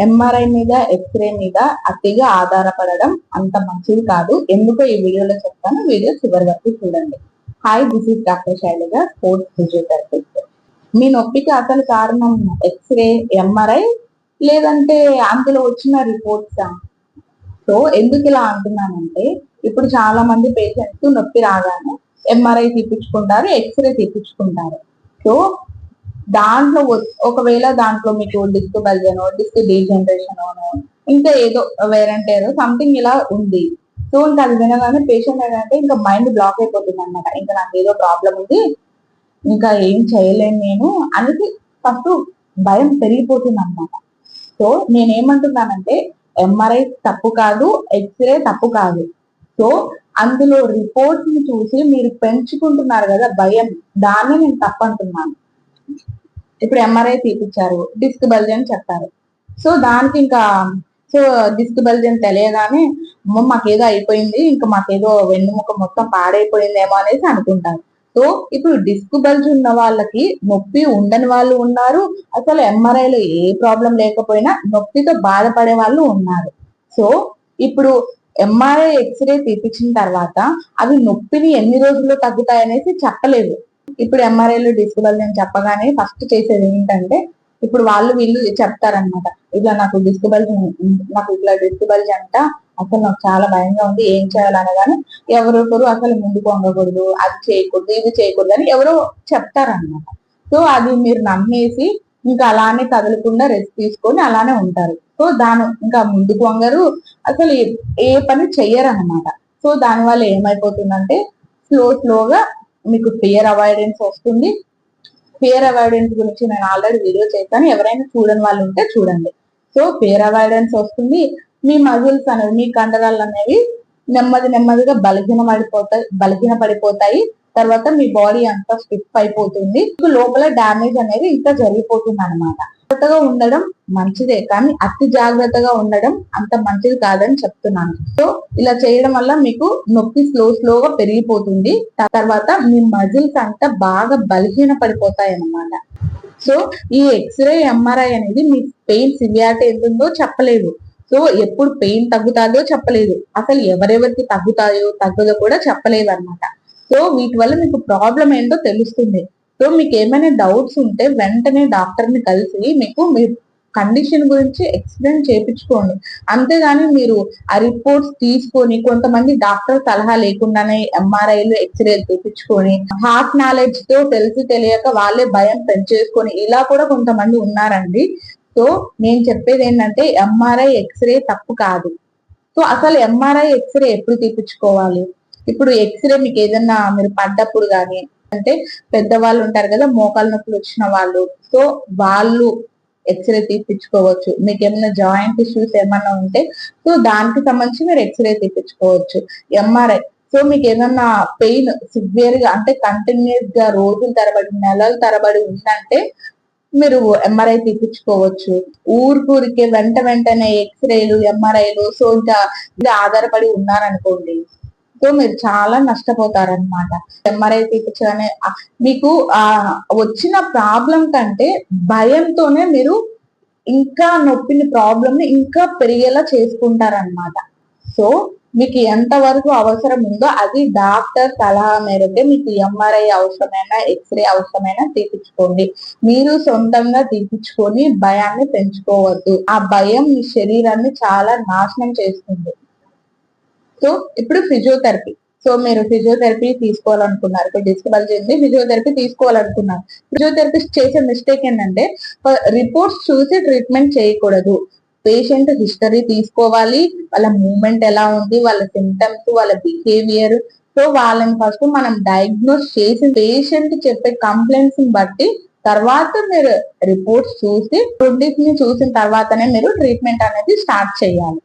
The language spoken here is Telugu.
ఎంఆర్ఐ మీద ఎక్స్రే మీద అతిగా ఆధారపడడం అంత మంచిది కాదు. ఎందుకో ఈ వీడియోలో చెప్తాను. వీడియో చివరి వరకు చూడండి. Hi this is doctor Shailaja sports physiotherapist మీ నొప్పికి అసలు కారణం ఎక్స్రే ఎంఆర్ఐ లేదంటే అందులో వచ్చిన రిపోర్ట్స్ సో ఎందుకు ఇలా అంటున్నానంటే ఇప్పుడు చాలా మంది పేషెంట్స్ నొప్పి రాగానే ఎంఆర్ఐ తీపించుకుంటారు ఎక్స్రే తీపించుకుంటారు సో దాంట్లో ఒకవేళ దాంట్లో మీకు డిస్క్ బల్జనో డిస్క్ డీజనరేషన్ ఇంకా ఏదో వేరంటేరో సంథింగ్ ఇలా ఉంది. సో ఇంకా అది వినగానే పేషెంట్ ఏంటంటే ఇంకా మైండ్ బ్లాక్ అయిపోతుంది అనమాట ఇంకా నాకు ఏదో ప్రాబ్లం ఉంది ఇంకా ఏం చేయలేను నేను అనేసి ఫస్ట్ భయం పెరిగిపోతుంది అనమాట సో నేనేమంటున్నానంటే ఎంఆర్ఐ తప్పు కాదు ఎక్స్రే తప్పు కాదు. సో అందులో రిపోర్ట్స్ని చూసి మీరు పెంచుకుంటున్నారు కదా భయం దాన్ని నేను తప్పు అంటున్నాను ఇప్పుడు ఎంఆర్ఐ తీపిచ్చారు. డిస్క్ బల్జ్ అని చెప్పారు. సో దానికి ఇంకా సో డిస్క్ బల్జ్ అని తెలియగానే అమ్మ మాకేదో అయిపోయింది. ఇంకా మాకేదో వెన్నుముక మొత్తం పాడైపోయిందేమో అనేసి అనుకుంటారు. సో ఇప్పుడు డిస్క్ బల్జ్ ఉన్న వాళ్ళకి నొప్పి ఉండని వాళ్ళు ఉన్నారు. అసలు ఎంఆర్ఐలో ఏ ప్రాబ్లం లేకపోయినా నొప్పితో బాధపడే వాళ్ళు ఉన్నారు. సో ఇప్పుడు ఎంఆర్ఐ ఎక్స్రే తీపించిన తర్వాత అవి నొప్పిని ఎన్ని రోజుల్లో తగ్గుతాయి అనేసి చెప్పలేదు. ఇప్పుడు ఎంఆర్ఏలు లో నేను చెప్పగానే ఫస్ట్ చేసేది ఏంటంటే ఇప్పుడు వాళ్ళు వీళ్ళు చెప్తారనమాట ఇట్లా నాకు డిస్క్ బల్జ్ నాకు ఇట్లా డిస్క్ బల్జ్ అంట అసలు నాకు చాలా భయంగా ఉంది ఏం చేయాలనగానే ఎవరొకరు అసలు ముందుకు వంగకూడదు అది చేయకూడదు ఇది చేయకూడదు అని ఎవరో చెప్తారన్నమాట. సో అది మీరు నమ్మేసి ఇంకా అలానే కదలకుండా రెస్ట్ తీసుకొని అలానే ఉంటారు. సో దాని ఇంకా ముందుకు వంగరు అసలు ఏ- పని పని చెయ్యరన్నమాట. సో దానివల్ల ఏమైపోతుందంటే స్లో స్లోగా మీకు ఫియర్ అవాయిడెన్స్ వస్తుంది. ఫియర్ అవాయిడెన్స్ గురించి నేను ఆల్రెడీ వీడియో చేశాను. ఎవరైనా చూడని వాళ్ళు ఉంటే చూడండి. సో ఫియర్ అవాయిడెన్స్ వస్తుంది. మీ మజిల్స్ అనేవి మీ కండరాలు అనేవి నెమ్మది నెమ్మదిగా బలహీన పడిపోతాయి బలహీన పడిపోతాయి తర్వాత మీ బాడీ అంతా స్టిఫ్ అయిపోతుంది. మీకు లోపల డ్యామేజ్ అనేది ఇంకా జరిగిపోతుంది అనమాట జాగ్రత్తగా ఉండడం మంచిదే కానీ అతి జాగ్రత్తగా ఉండడం అంత మంచిది కాదని చెప్తున్నాను. సో ఇలా చేయడం వల్ల మీకు నొప్పి స్లో స్లోగా పెరిగిపోతుంది. తర్వాత మీ మజిల్స్ అంతా బాగా బలహీన పడిపోతాయి అన్నమాట సో ఈ ఎక్స్రే ఎంఆర్ఐ అనేది మీ పెయిన్ సివియారిటీ ఎంతుందో చెప్పలేదు. సో ఎప్పుడు పెయిన్ తగ్గుతాదో చెప్పలేదు. అసలు ఎవరెవరికి తగ్గుతాయో తగ్గదో కూడా చెప్పలేదు అనమాట సో వీటి వల్ల మీకు ప్రాబ్లం ఏంటో తెలుస్తుంది. సో మీకు ఏమైనా డౌట్స్ ఉంటే వెంటనే డాక్టర్ని కలిసి మీకు మీ కండిషన్ గురించి ఎక్స్ప్లెయిన్ చేయించుకోండి అంతేగాని మీరు ఆ రిపోర్ట్స్ తీసుకొని కొంతమంది డాక్టర్ సలహా లేకుండానే ఎంఆర్ఐలు ఎక్స్రేలు తీపించుకొని హార్ట్ నాలెడ్జ్తో తెలిసి తెలియక వాళ్ళే భయం పెంచేసుకొని ఇలా కూడా కొంతమంది ఉన్నారండి. సో నేను చెప్పేది ఏంటంటే ఎంఆర్ఐ ఎక్స్రే తప్పు కాదు. సో అసలు ఎంఆర్ఐ ఎక్స్రే ఎప్పుడు తీపించుకోవాలి ఇప్పుడు ఎక్స్రే మీకు ఏదన్నా మీరు పడ్డప్పుడు కానీ అంటే పెద్దవాళ్ళు ఉంటారు కదా మోకాలు నొప్పులు వచ్చిన వాళ్ళు. సో వాళ్ళు ఎక్స్రే తీపించుకోవచ్చు మీకు ఏమైనా జాయింట్ ఇష్యూస్ ఏమైనా ఉంటే సో దానికి సంబంధించి మీరు ఎక్స్రే తీపించుకోవచ్చు ఎంఆర్ఐ సో మీకు ఏమన్నా పెయిన్ సివియర్గా అంటే కంటిన్యూస్గా రోజుల తరబడి నెలల తరబడి ఉందంటే మీరు ఎంఆర్ఐ తీపించుకోవచ్చు ఊరికూరికే వెంట వెంటనే ఎక్స్రేలు ఎంఆర్ఐలు సో ఇంకా ఇది ఆధారపడి ఉన్నారనుకోండి. సో మీరు చాలా నష్టపోతారనమాట ఎంఆర్ఐ తీపించగానే అనే మీకు ఆ వచ్చిన ప్రాబ్లం కంటే భయంతోనే మీరు ఇంకా నొప్పిని ప్రాబ్లమ్ని ఇంకా పెరిగేలా చేసుకుంటారనమాట సో మీకు ఎంత వరకు అవసరం ఉందో అది డాక్టర్ సలహా మేరకే మీకు ఎంఆర్ఐ అవసరమైనా ఎక్స్రే అవసరమైనా తీపించుకోండి మీరు సొంతంగా తీపించుకొని భయాన్ని పెంచుకోవద్దు. ఆ భయం మీ శరీరాన్ని చాలా నాశనం చేస్తుంది. సో ఇప్పుడు ఫిజియోథెరపీ సో మీరు ఫిజియోథెరపీ తీసుకోవాలనుకున్నారు. ఇప్పుడు డిస్కబల్ చేసింది ఫిజియోథెరపీ తీసుకోవాలనుకున్నారు. ఫిజియోథెరపిస్ట్ చేసే మిస్టేక్ ఏంటంటే రిపోర్ట్స్ చూసి ట్రీట్మెంట్ చేయకూడదు. పేషెంట్ హిస్టరీ తీసుకోవాలి. వాళ్ళ మూమెంట్ ఎలా ఉంది వాళ్ళ సిమ్టమ్స్ వాళ్ళ బిహేవియర్ సో వాళ్ళని ఫస్ట్ మనం డయాగ్నోస్ చేసి పేషెంట్ చెప్పే కంప్లైంట్స్ బట్టి తర్వాత మీరు రిపోర్ట్స్ చూసి ని చూసిన తర్వాతనే మీరు ట్రీట్మెంట్ అనేది స్టార్ట్ చేయాలి.